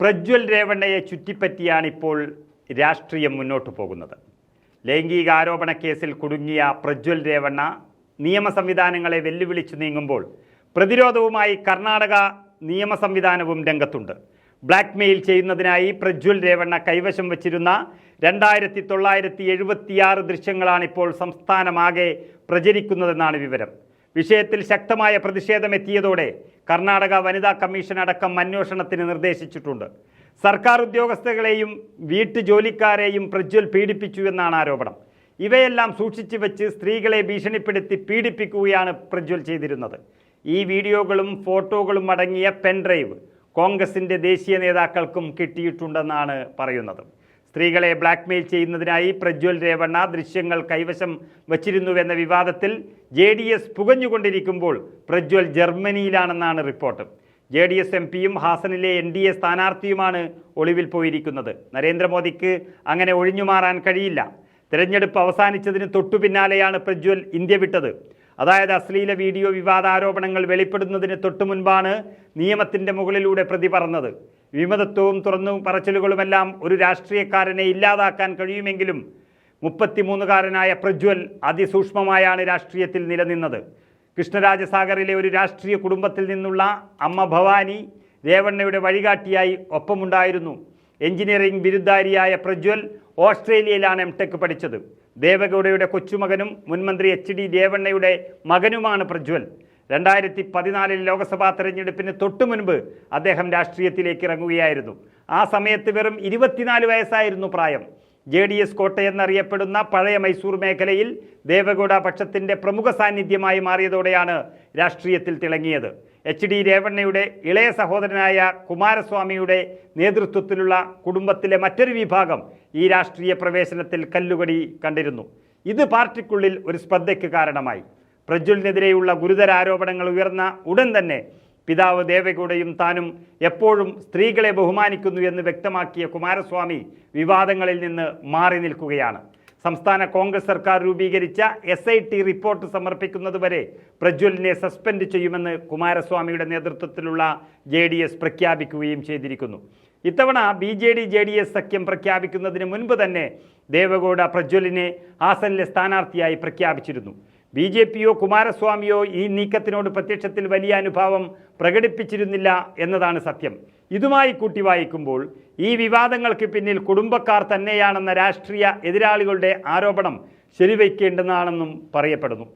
പ്രജ്വൽ രേവണ്ണയെ ചുറ്റിപ്പറ്റിയാണ് ഇപ്പോൾ രാഷ്ട്രീയം മുന്നോട്ട് പോകുന്നത്. ലൈംഗികാരോപണ കേസിൽ കുടുങ്ങിയ പ്രജ്വൽ രേവണ്ണ നിയമ സംവിധാനങ്ങളെ വെല്ലുവിളിച്ചു നീങ്ങുമ്പോൾ പ്രതിരോധവുമായി കർണാടക നിയമ സംവിധാനവും രംഗത്തുണ്ട്. ബ്ലാക്ക്മെയിൽ ചെയ്യുന്നതിനായി പ്രജ്വൽ രേവണ്ണ കൈവശം വച്ചിരുന്ന രണ്ടായിരത്തി തൊള്ളായിരത്തി എഴുപത്തിയാറ് ദൃശ്യങ്ങളാണ് ഇപ്പോൾ സംസ്ഥാനമാകെ പ്രചരിക്കുന്നതെന്നാണ് വിവരം. വിഷയത്തിൽ ശക്തമായ പ്രതിഷേധമെത്തിയതോടെ കർണാടക വനിതാ കമ്മീഷൻ അടക്കം അന്വേഷണത്തിന് നിർദ്ദേശിച്ചിട്ടുണ്ട്. സർക്കാർ ഉദ്യോഗസ്ഥകളെയും വീട്ടുജോലിക്കാരെയും പ്രജ്വൽ പീഡിപ്പിച്ചു എന്നാണ് ആരോപണം. ഇവയെല്ലാം സൂക്ഷിച്ചു വെച്ച് സ്ത്രീകളെ ഭീഷണിപ്പെടുത്തി പീഡിപ്പിക്കുകയാണ് പ്രജ്വൽ ചെയ്തിരുന്നത്. ഈ വീഡിയോകളും ഫോട്ടോകളും അടങ്ങിയ പെൻഡ്രൈവ് കോൺഗ്രസിന്റെ ദേശീയ നേതാക്കൾക്കും കിട്ടിയിട്ടുണ്ടെന്നാണ് പറയുന്നത്. സ്ത്രീകളെ ബ്ലാക്ക്മെയിൽ ചെയ്യുന്നതിനായി പ്രജ്വൽ രേവണ്ണ ദൃശ്യങ്ങൾ കൈവശം വച്ചിരുന്നുവെന്ന വിവാദത്തിൽ ജെ ഡി എസ് പുകഞ്ഞുകൊണ്ടിരിക്കുമ്പോൾ Prajwal ജർമ്മനിയിലാണെന്നാണ് report. J D S M പിയും ഹാസനിലെ എൻ ഡി എ സ്ഥാനാർത്ഥിയുമാണ് ഒളിവിൽ പോയിരിക്കുന്നത്. നരേന്ദ്രമോദിക്ക് അങ്ങനെ ഒഴിഞ്ഞുമാറാൻ കഴിയില്ല. തിരഞ്ഞെടുപ്പ് അവസാനിച്ചതിന് തൊട്ടു പിന്നാലെയാണ് പ്രജ്വൽ ഇന്ത്യ വിട്ടത്. അതായത് അശ്ലീല വീഡിയോ വിവാദ ആരോപണങ്ങൾ വെളിപ്പെടുന്നതിന് തൊട്ടു മുൻപാണ് നിയമത്തിന്റെ മുകളിലൂടെ പ്രതി പറഞ്ഞത് വിമതത്വവും തുറന്നു പറച്ചിലുകളുമെല്ലാം ഒരു രാഷ്ട്രീയക്കാരനെ ഇല്ലാതാക്കാൻ കഴിയുമെങ്കിലും മുപ്പത്തിമൂന്നുകാരനായ പ്രജ്വൽ അതിസൂക്ഷ്മമായാണ് രാഷ്ട്രീയത്തിൽ നിലനിന്നത്. കൃഷ്ണരാജസാഗറിലെ ഒരു രാഷ്ട്രീയ കുടുംബത്തിൽ നിന്നുള്ള അമ്മ ഭവാനി രേവണ്ണയുടെ വഴികാട്ടിയായി ഒപ്പമുണ്ടായിരുന്നു. എഞ്ചിനീയറിംഗ് ബിരുദധാരിയായ പ്രജ്വൽ ഓസ്ട്രേലിയയിലാണ് എം ടെക് പഠിച്ചത്. ദേവഗൌഡയുടെ കൊച്ചുമകനും മുൻമന്ത്രി എച്ച്. ഡി. രേവണ്ണയുടെ മകനുമാണ് പ്രജ്വൽ. രണ്ടായിരത്തി പതിനാലിൽ ലോക്സഭാ തെരഞ്ഞെടുപ്പിന് തൊട്ടു മുൻപ് അദ്ദേഹം രാഷ്ട്രീയത്തിലേക്ക് ഇറങ്ങുകയായിരുന്നു ആ സമയത്ത് വെറും ഇരുപത്തിനാല് വയസ്സായിരുന്നു പ്രായം. ജെ ഡി എസ് കോട്ടയെന്നറിയപ്പെടുന്ന പഴയ മൈസൂർ മേഖലയിൽ ദേവഗൌഡ പക്ഷത്തിന്റെ പ്രമുഖ സാന്നിധ്യമായി മാറിയതോടെയാണ് രാഷ്ട്രീയത്തിൽ തിളങ്ങിയത്. എച്ച് ഡി രേവണ്ണയുടെ ഇളയ സഹോദരനായ കുമാരസ്വാമിയുടെ നേതൃത്വത്തിലുള്ള കുടുംബത്തിലെ മറ്റൊരു വിഭാഗം ഈ രാഷ്ട്രീയ പ്രവേശനത്തിൽ കല്ലുകടി കണ്ടിരുന്നു. ഇത് പാർട്ടിക്കുള്ളിൽ ഒരു സ്പർദ്ധയ്ക്ക് കാരണമായി. പ്രജ്വലിനെതിരെയുള്ള ഗുരുതര ആരോപണങ്ങൾ ഉയർന്ന ഉടൻ തന്നെ പിതാവ് ദേവഗൌഡയും താനും എപ്പോഴും സ്ത്രീകളെ ബഹുമാനിക്കുന്നു എന്ന് വ്യക്തമാക്കിയ കുമാരസ്വാമി വിവാദങ്ങളിൽ നിന്ന് മാറി നിൽക്കുകയാണ്. സംസ്ഥാന കോൺഗ്രസ് സർക്കാർ രൂപീകരിച്ച എസ് ഐ ടി റിപ്പോർട്ട് സമർപ്പിക്കുന്നതുവരെ പ്രജ്വലിനെ സസ്പെൻഡ് ചെയ്യുമെന്ന് കുമാരസ്വാമിയുടെ നേതൃത്വത്തിലുള്ള ജെ ഡി എസ് പ്രഖ്യാപിക്കുകയും ചെയ്തിരിക്കുന്നു. ഇത്തവണ B J D J D S സഖ്യം പ്രഖ്യാപിക്കുന്നതിന് മുൻപ് തന്നെ ദേവഗൌഡ പ്രജ്വലിനെ ഹാസനിലെ സ്ഥാനാർത്ഥിയായി പ്രഖ്യാപിച്ചിരുന്നു. ബി ജെ പിയോ കുമാരസ്വാമിയോ ഈ നീക്കത്തിനോട് പ്രത്യക്ഷത്തിൽ വലിയ അനുഭാവം പ്രകടിപ്പിച്ചിരുന്നില്ല എന്നതാണ് സത്യം. ഇതുമായി കൂട്ടി വായിക്കുമ്പോൾ ഈ വിവാദങ്ങൾക്ക് പിന്നിൽ കുടുംബക്കാർ തന്നെയാണെന്ന രാഷ്ട്രീയ എതിരാളികളുടെ ആരോപണം ശരിവയ്ക്കേണ്ടതാണെന്നും പറയപ്പെടുന്നു.